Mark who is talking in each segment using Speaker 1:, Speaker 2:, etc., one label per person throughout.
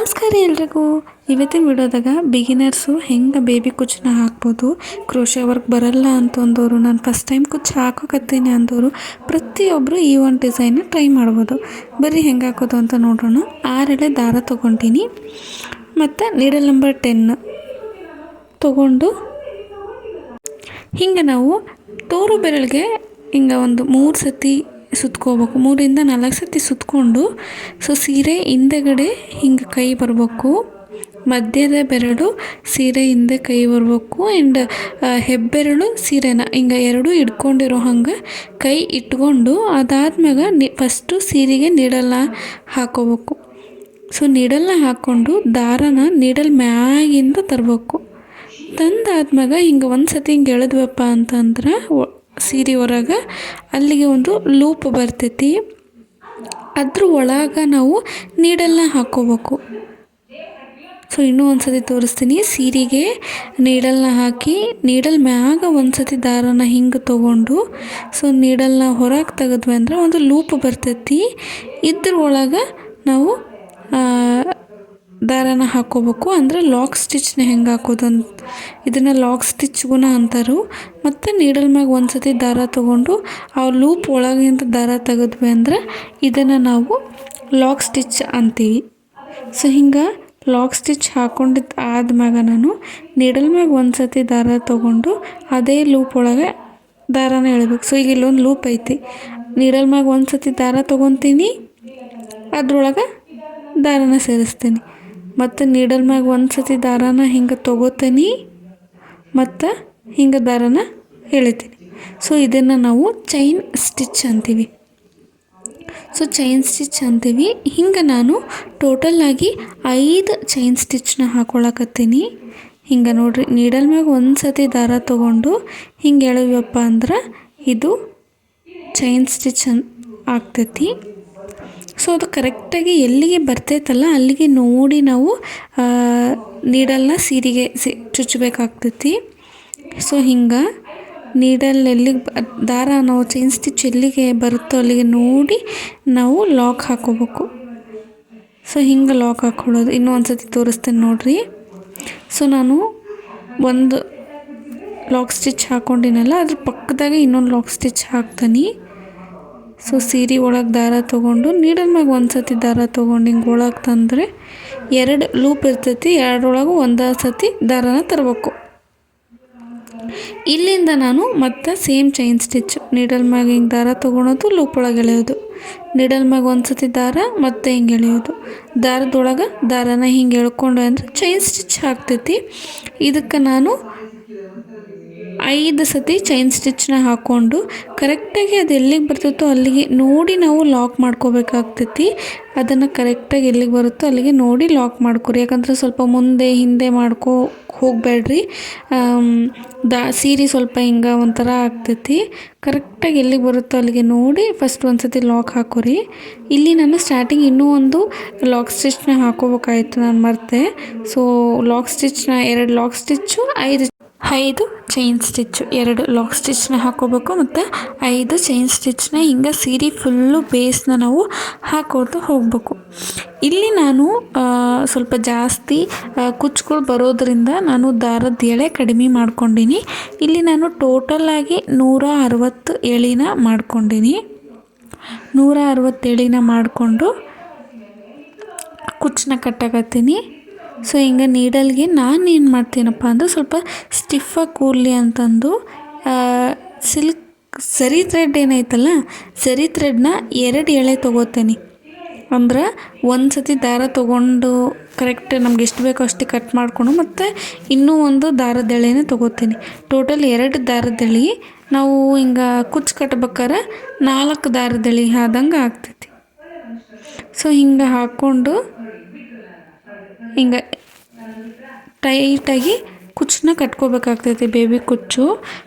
Speaker 1: ನಮಸ್ಕಾರ ಎಲ್ರಿಗೂ. ಇವತ್ತಿನ ವಿಡಿಯೋದಾಗ ಬಿಗಿನರ್ಸು ಹೆಂಗೆ ಬೇಬಿ ಕುಚ್ಚನ್ನ ಹಾಕ್ಬೋದು ಕ್ರೋಶೆ ವರ್ಕ್ ಬರಲ್ಲ ಅಂತಂದವರು ನಾನು ಫಸ್ಟ್ ಟೈಮ್ ಕುಚ್ಚು ಹಾಕೋಕತ್ತೀನಿ ಅಂದವರು ಪ್ರತಿಯೊಬ್ಬರು ಈ ಒಂದು ಡಿಸೈನ್ನ ಟ್ರೈ ಮಾಡ್ಬೋದು. ಬರೀ ಹೆಂಗೆ ಹಾಕೋದು ಅಂತ ನೋಡೋಣ ಆರೆಳೆ ದಾರ ತೊಗೊತೀನಿ ಮತ್ತು ನೀಡಲ್ ನಂಬರ್ ಟೆನ್ ತೊಗೊಂಡು ಹಿಂಗೆ ನಾವು ತೋರು ಬೆರಳಿಗೆ ಹಿಂಗೆ ಒಂದು ಮೂರು ಸತಿ ಸುತ್ಕೋಬೇಕು. ಮೂರಿಂದ ನಾಲ್ಕು ಸತಿ ಸುತ್ಕೊಂಡು, ಸೊ ಸೀರೆ ಹಿಂದೆಗಡೆ ಹಿಂಗೆ ಕೈ ಬರಬೇಕು, ಮಧ್ಯದ ಬೆರಳು ಸೀರೆ ಹಿಂದೆ ಕೈ ಬರಬೇಕು ಆ್ಯಂಡ್ ಹೆಬ್ಬೆರಳು ಸೀರೆನ ಹಿಂಗೆ ಎರಡು ಇಟ್ಕೊಂಡಿರೋ ಹಂಗೆ ಕೈ ಇಟ್ಕೊಂಡು, ಅದಾದ್ಮ್ಯಾಗ ನಿ ಫಸ್ಟು ಸೀರೆಗೆ ನೀಡಲ್ಲ ಹಾಕೋಬೇಕು. ಸೊ ನೀಡಲ್ನ ಹಾಕ್ಕೊಂಡು ದಾರನ ನೀಡಲ್ ಮ್ಯಾಗಿಂದ ತರಬೇಕು. ತಂದಾದ್ಮ್ಯಾಗ ಹಿಂಗೆ ಒಂದು ಸತಿ ಹಿಂಗೆ ಎಳೆದ್ವಪ್ಪ ಅಂತಂದ್ರೆ ಸೀರೆ ಹೊರಗೆ ಅಲ್ಲಿಗೆ ಒಂದು ಲೂಪ್ ಬರ್ತೈತಿ. ಅದ್ರ ಒಳಗೆ ನಾವು ನೀಡಲ್ನ ಹಾಕ್ಕೋಬೇಕು ಸೊ ಇನ್ನೂ ಒಂದು ಸತಿ ತೋರಿಸ್ತೀನಿ. ಸೀರೆಗೆ ನೀಡಲ್ನ ಹಾಕಿ, ನೀಡಲ್ ಮ್ಯಾಗ ಒಂದು ಸತಿ ದಾರನ ಹಿಂಗೆ ತೊಗೊಂಡು ಸೊ ನೀಡಲ್ನ ಹೊರಗೆ ತೆಗೆದ್ವಿ ಅಂದ್ರೆ ಒಂದು ಲೂಪ್ ಬರ್ತೈತಿ. ಇದ್ರ ಒಳಗೆ ನಾವು ದಾರನ ಹಾಕೋಬೇಕು. ಅಂದರೆ ಲಾಕ್ ಸ್ಟಿಚ್ನ ಹೆಂಗೆ ಹಾಕೋದು ಅಂತ. ಇದನ್ನು ಲಾಕ್ ಸ್ಟಿಚ್ಗುನ ಅಂತಾರು. ಮತ್ತು ನೀಡಲ್ ಮ್ಯಾಗ ಒಂದು ಸತಿ ದಾರ ತೊಗೊಂಡು ಆ ಲೂಪ್ ಒಳಗಿಂದ ದಾರ ತೆಗೆದ್ವಿ ಅಂದ್ರೆ ಇದನ್ನು ನಾವು ಲಾಕ್ ಸ್ಟಿಚ್ ಅಂತೀವಿ. ಸೊ ಹಿಂಗೆ ಲಾಕ್ ಸ್ಟಿಚ್ ಹಾಕೊಂಡಿದ್ದು ಆದ್ಮ್ಯಾಗ ನಾನು ನೀಡಲ್ ಮ್ಯಾಗ ಒಂದು ಸತಿ ದಾರ ತೊಗೊಂಡು ಅದೇ ಲೂಪ್ ಒಳಗೆ ದಾರನ ಎಳಿಬೇಕು. ಸೊ ಈಗ ಇಲ್ಲೊಂದು ಲೂಪ್ ಐತಿ. ನೀಡಲ್ ಮ್ಯಾಗ ಒಂದು ಸತಿ ದಾರ ತೊಗೊತೀನಿ, ಅದ್ರೊಳಗೆ ದಾರನ ಸೇರಿಸ್ತೀನಿ. ಮತ್ತು ನೀಡಲ್ ಮ್ಯಾಗ ಒಂದು ಸತಿ ದಾರನ ಹಿಂಗೆ ತೊಗೋತೀನಿ, ಮತ್ತು ಹಿಂಗೆ ದಾರನ ಎಳಿತೀನಿ. ಸೊ ಇದನ್ನು ನಾವು ಚೈನ್ ಸ್ಟಿಚ್ ಅಂತೀವಿ. ಸೊ ಚೈನ್ ಸ್ಟಿಚ್ ಅಂತೀವಿ. ಹಿಂಗೆ ನಾನು ಟೋಟಲಾಗಿ ಐದು ಚೈನ್ ಸ್ಟಿಚ್ನ ಹಾಕೊಳಕತ್ತೀನಿ. ಹಿಂಗೆ ನೋಡ್ರಿ ನೀಡಲ್ ಮ್ಯಾಗ ಒಂದು ಸತಿ ದಾರ ತೊಗೊಂಡು ಹಿಂಗೆ ಎಳವ್ಯಪ್ಪ ಅಂದ್ರೆ ಇದು ಚೈನ್ ಸ್ಟಿಚ್ ಅನ್ ಆಗ್ತೈತಿ. ಸೊ ಅದು ಕರೆಕ್ಟಾಗಿ ಎಲ್ಲಿಗೆ ಬರ್ತೈತಲ್ಲ, ಅಲ್ಲಿಗೆ ನೋಡಿ ನಾವು ನೀಡಲ್ನ ಸೀರೆಗೆ ಸಿ, ಚುಚ್ಚಬೇಕಾಗ್ತೈತಿ. ಸೊ ಹಿಂಗೆ ನೀಡಲ್ ಎಲ್ಲಿಗೆ ದಾರ ನಾವು ಚೈನ್ ಸ್ಟಿಚ್ ಎಲ್ಲಿಗೆ ಬರುತ್ತೋ ಅಲ್ಲಿಗೆ ನೋಡಿ ನಾವು ಲಾಕ್ ಹಾಕೋಬೇಕು. ಸೊ ಹಿಂಗೆ ಲಾಕ್ ಹಾಕ್ಕೊಳ್ಳೋದು ಇನ್ನೂ ಒಂದು ಸತಿ ತೋರಿಸ್ತೇನೆ ನೋಡಿರಿ. ಸೊ ನಾನು ಒಂದು ಲಾಕ್ ಸ್ಟಿಚ್ ಹಾಕ್ಕೊಂಡಿನಲ್ಲ ಅದ್ರ ಪಕ್ಕದಾಗೆ ಇನ್ನೊಂದು ಲಾಕ್ ಸ್ಟಿಚ್ ಹಾಕ್ತೀನಿ. ಸೊ ಸೀರೆ ಒಳಗೆ ದಾರ ತೊಗೊಂಡು, ನೀಡಲ್ ಮ್ಯಾಗ ಒಂದು ಸತಿ ದಾರ ತೊಗೊಂಡು ಹಿಂಗೆ ಒಳಗೆ ತಂದರೆ ಎರಡು ಲೂಪ್ ಇರ್ತೈತಿ, ಎರಡರೊಳಗೂ ಒಂದು ಸತಿ ದಾರನ ತರಬೇಕು. ಇಲ್ಲಿಂದ ನಾನು ಮತ್ತೆ ಸೇಮ್ ಚೈನ್ ಸ್ಟಿಚ್. ನೀಡಲ್ ಮ್ಯಾಗ ಹಿಂಗೆ ದಾರ ತೊಗೊಳೋದು, ಲೂಪ್ ಒಳಗೆ ಎಳೆಯೋದು. ನೀಡಲ್ ಮ್ಯಾಗ ಒಂದು ಸತಿ ದಾರ, ಮತ್ತೆ ಹಿಂಗೆ ಎಳೆಯೋದು. ದಾರದೊಳಗೆ ದಾರನ ಹಿಂಗೆ ಎಳ್ಕೊಂಡು ಅಂದರೆ ಚೈನ್ ಸ್ಟಿಚ್ ಆಗ್ತೈತಿ. ಇದಕ್ಕೆ ನಾನು ಐದು ಸತಿ ಚೈನ್ ಸ್ಟಿಚ್ನ ಹಾಕ್ಕೊಂಡು ಕರೆಕ್ಟಾಗಿ ಅದು ಎಲ್ಲಿಗೆ ಬರ್ತೈತೋ ಅಲ್ಲಿಗೆ ನೋಡಿ ನಾವು ಲಾಕ್ ಮಾಡ್ಕೋಬೇಕಾಗ್ತೈತಿ. ಅದನ್ನು ಕರೆಕ್ಟಾಗಿ ಎಲ್ಲಿಗೆ ಬರುತ್ತೋ ಅಲ್ಲಿಗೆ ನೋಡಿ ಲಾಕ್ ಮಾಡ್ಕೊರಿ. ಯಾಕಂದರೆ ಸ್ವಲ್ಪ ಮುಂದೆ, ಹಿಂದೆ ಮಾಡ್ಕೋ ಹೋಗಬೇಡ್ರಿ. ದಾ, ಸೀರೆ ಸ್ವಲ್ಪ ಹಿಂಗೆ ಒಂಥರ ಆಗ್ತೈತಿ. ಕರೆಕ್ಟಾಗಿ ಎಲ್ಲಿಗೆ ಬರುತ್ತೋ ಅಲ್ಲಿಗೆ ನೋಡಿ ಫಸ್ಟ್ ಒಂದು ಸತಿ ಲಾಕ್ ಹಾಕೋರಿ. ಇಲ್ಲಿ ನಾನು ಸ್ಟಾರ್ಟಿಂಗ್ ಇನ್ನೂ ಒಂದು ಲಾಕ್ ಸ್ಟಿಚ್ನ ಹಾಕೋಬೇಕಾಯಿತು, ನಾನು ಮರ್ತೆ. ಸೊ, ಲಾಕ್ ಸ್ಟಿಚ್ನ ಎರಡು ಲಾಕ್ ಸ್ಟಿಚ್ಚು, ಐದು ಐದು ಚೈನ್ ಸ್ಟಿಚ್ಚು ಎರಡು ಲಾಕ್ ಸ್ಟಿಚ್ನ ಹಾಕೋಬೇಕು ಮತ್ತು ಐದು ಚೈನ್ ಸ್ಟಿಚ್ನ ಹಿಂಗೆ ಸೀರೆ ಫುಲ್ಲು ಬೇಸ್ನ ನಾವು ಹಾಕೋದು ಹೋಗಬೇಕು. ಇಲ್ಲಿ ನಾನು ಸ್ವಲ್ಪ ಜಾಸ್ತಿ ಕುಚ್ಚುಗಳು ಬರೋದರಿಂದ ನಾನು ದಾರದ ಎಳೆ ಕಡಿಮೆ ಮಾಡ್ಕೊಂಡಿನಿ. ಇಲ್ಲಿ ನಾನು ಟೋಟಲಾಗಿ ನೂರ ಅರವತ್ತು ಎಳಿನ ಮಾಡ್ಕೊಂಡೀನಿ. ನೂರ ಅರವತ್ತು ಎಳಿನ ಮಾಡಿಕೊಂಡು ಕುಚ್ಚನ್ನ ಕಟ್ಟಾಕತ್ತೀನಿ. ಸೊ ಹಿಂಗೆ ನೀಡಲ್ಗೆ ನಾನು ಏನು ಮಾಡ್ತೀನಪ್ಪ ಅಂದ್ರೆ ಸ್ವಲ್ಪ ಸ್ಟಿಫಾಗಿ ಕೂರಲಿ ಅಂತಂದು ಸಿಲ್ಕ್ ಸರಿ ಥ್ರೆಡ್ ಏನೈತಲ್ಲ, ಸರಿ ಥ್ರೆಡ್ನ ಎರಡು ಎಳೆ ತೊಗೋತೀನಿ. ಅಂದ್ರೆ ಒಂದು ಸತಿ ದಾರ ತೊಗೊಂಡು ಕರೆಕ್ಟ್ ನಮ್ಗೆ ಎಷ್ಟು ಬೇಕೋ ಅಷ್ಟು ಕಟ್ ಮಾಡಿಕೊಂಡು ಮತ್ತು ಇನ್ನೂ ಒಂದು ದಾರದ ಎಳೆನೇ ತೊಗೋತೀನಿ. ಟೋಟಲ್ ಎರಡು ದಾರದ ಎಳೆ ನಾವು ಹಿಂಗೆ ಕುಚ್ಚು ಕಟ್ಬೇಕಾರೆ ನಾಲ್ಕು ದಾರದ ಎಳೆ ಆದಂಗೆ ಆಗ್ತೈತಿ. ಸೊ ಹಿಂಗೆ ಹಾಕ್ಕೊಂಡು ಹಿಂಗೆ ಟೈಟಾಗಿ ಕುಚ್ಚನ್ನ ಕಟ್ಕೋಬೇಕಾಗ್ತೈತಿ ಬೇಬಿ ಕುಚ್ಚು.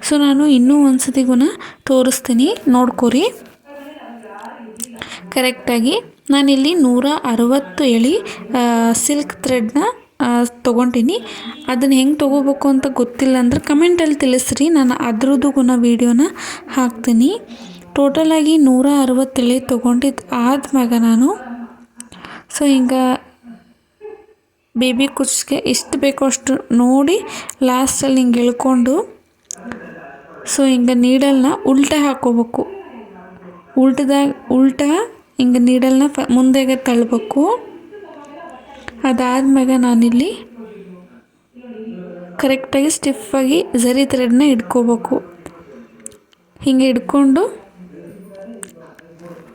Speaker 1: ಸೊ ನಾನು ಇನ್ನೂ ಒಂದು ಸತಿಗುನ ತೋರಿಸ್ತೀನಿ. ನೋಡ್ಕೊರಿ. ಕರೆಕ್ಟಾಗಿ ನಾನಿಲ್ಲಿ ನೂರ ಅರವತ್ತು ಎಳಿ ಸಿಲ್ಕ್ ಥ್ರೆಡ್ನ ತೊಗೊಂಡಿನಿ. ಅದನ್ನು ಹೆಂಗೆ ತೊಗೋಬೇಕು ಅಂತ ಗೊತ್ತಿಲ್ಲ ಅಂದ್ರೆ ಕಮೆಂಟಲ್ಲಿ ತಿಳಿಸ್ರಿ. ನಾನು ಅದ್ರದ್ದು ಗುಣ ವೀಡಿಯೋನ ಹಾಕ್ತೀನಿ. ಟೋಟಲಾಗಿ ನೂರ ಅರವತ್ತು ಎಳೆ ತೊಗೊಂಡಿದ್ದು ಆದ್ಮ್ಯಾಗ ನಾನು. ಸೊ ಹಿಂಗೆ ಬೇಬಿ ಕುಚ್ಗೆ ಎಷ್ಟು ಬೇಕೋ ಅಷ್ಟು ನೋಡಿ ಲಾಸ್ಟಲ್ಲಿ ಹಿಂಗೆ ಎಳ್ಕೊಂಡು ಸೊ ಹಿಂಗೆ ನೀಡಲ್ನ ಉಲ್ಟಾ ಹಾಕೋಬೇಕು ಉಲ್ಟದಾಗ ಉಲ್ಟ ಹಿಂಗೆ ನೀಡಲ್ನ ಫ ಮುಂದೆಗೆ ತಳ್ಳಬೇಕು ಅದಾದ್ಮೇಲೆ ನಾನಿಲ್ಲಿ ಕರೆಕ್ಟಾಗಿ ಸ್ಟಿಫಾಗಿ ಝರಿ ಥ್ರೆಡ್ನ ಇಟ್ಕೋಬೇಕು. ಹಿಂಗೆ ಇಟ್ಕೊಂಡು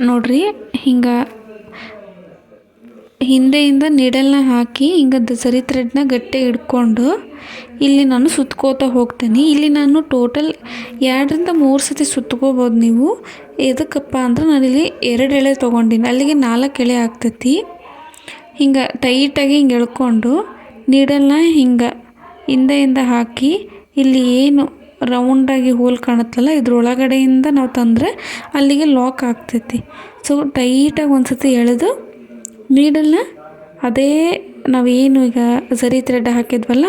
Speaker 1: ನೋಡ್ರಿ, ಹಿಂಗೆ ಹಿಂದೆಯಿಂದ ನೀಡಲ್ನ ಹಾಕಿ ಹಿಂಗೆ ಸರಿ ಥ್ರೆಡ್ನ ಗಟ್ಟಿ ಹಿಡ್ಕೊಂಡು ಇಲ್ಲಿ ನಾನು ಸುತ್ಕೋತಾ ಹೋಗ್ತೀನಿ. ಇಲ್ಲಿ ನಾನು ಟೋಟಲ್ ಎರಡರಿಂದ ಮೂರು ಸತಿ ಸುತ್ಕೋಬೋದು ನೀವು. ಎದಕ್ಕಪ್ಪ ಅಂದ್ರೆ ನಾನಿಲ್ಲಿ ಎರಡು ಎಳೆ ತೊಗೊಂಡಿನಿ. ಅಲ್ಲಿಗೆ ನಾಲ್ಕು ಎಳೆ ಆಗ್ತೈತಿ. ಹಿಂಗೆ ಟೈಟಾಗಿ ಹಿಂಗೆ ಎಳ್ಕೊಂಡು ನೀಡಲ್ನ ಹಿಂಗೆ ಹಿಂದೆಯಿಂದ ಹಾಕಿ ಇಲ್ಲಿ ಏನು ರೌಂಡಾಗಿ ಹೋಲ್ ಕಾಣುತ್ತಲ್ಲ, ಇದ್ರೊಳಗಡೆಯಿಂದ ನಾವು ತಂದರೆ ಅಲ್ಲಿಗೆ ಲಾಕ್ ಆಗ್ತೈತಿ. ಸೊ ಟೈಟಾಗಿ ಒಂದು ಸತಿ ಎಳೆದು ನೀಡಲ್ನ? ಅದೇ ನಾವೇನು ಈಗ ಝರಿ ಥ್ರೆಡ್ ಹಾಕಿದ್ವಲ್ಲ,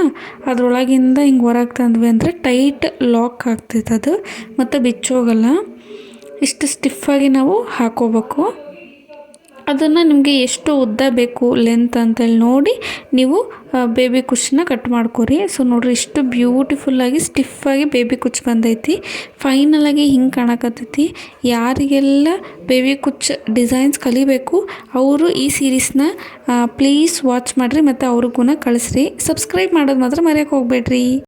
Speaker 1: ಅದರೊಳಗಿಂದ ಹಿಂಗೆ ಹೊರಗೆ ತಂದ್ವಿ ಅಂದರೆ ಟೈಟ್ ಲಾಕ್ ಆಗ್ತೈತೆ ಅದು, ಮತ್ತು ಬಿಚ್ಚೋಗಲ್ಲ. ಇಷ್ಟು ಸ್ಟಿಫಾಗಿ ನಾವು ಹಾಕೋಬೇಕು. ಅದನ್ನು ನಿಮಗೆ ಎಷ್ಟು ಉದ್ದ ಬೇಕು ಲೆಂತ್ ಅಂತೇಳಿ ನೋಡಿ ನೀವು ಬೇಬಿ ಕುಚ್ಚನ್ನ ಕಟ್ ಮಾಡ್ಕೊರಿ. ಸೊ ನೋಡಿರಿ, ಇಷ್ಟು ಬ್ಯೂಟಿಫುಲ್ಲಾಗಿ ಸ್ಟಿಫಾಗಿ ಬೇಬಿ ಕುಚ್ ಬಂದೈತಿ. ಫೈನಲಾಗಿ ಹಿಂಗೆ ಕಾಣಕತ್ತೈತಿ. ಯಾರಿಗೆಲ್ಲ ಬೇಬಿ ಕುಚ್ ಡಿಸೈನ್ಸ್ ಕಲಿಬೇಕು, ಅವರು ಈ ಸೀರೀಸ್ನ ಪ್ಲೀಸ್ ವಾಚ್ ಮಾಡಿರಿ ಮತ್ತು ಅವ್ರಿಗೂ ಕಳಿಸ್ರಿ. ಸಬ್ಸ್ಕ್ರೈಬ್ ಮಾಡೋದು ಮಾತ್ರ ಮರೆಯೋಕೆ ಹೋಗಬೇಡ್ರಿ.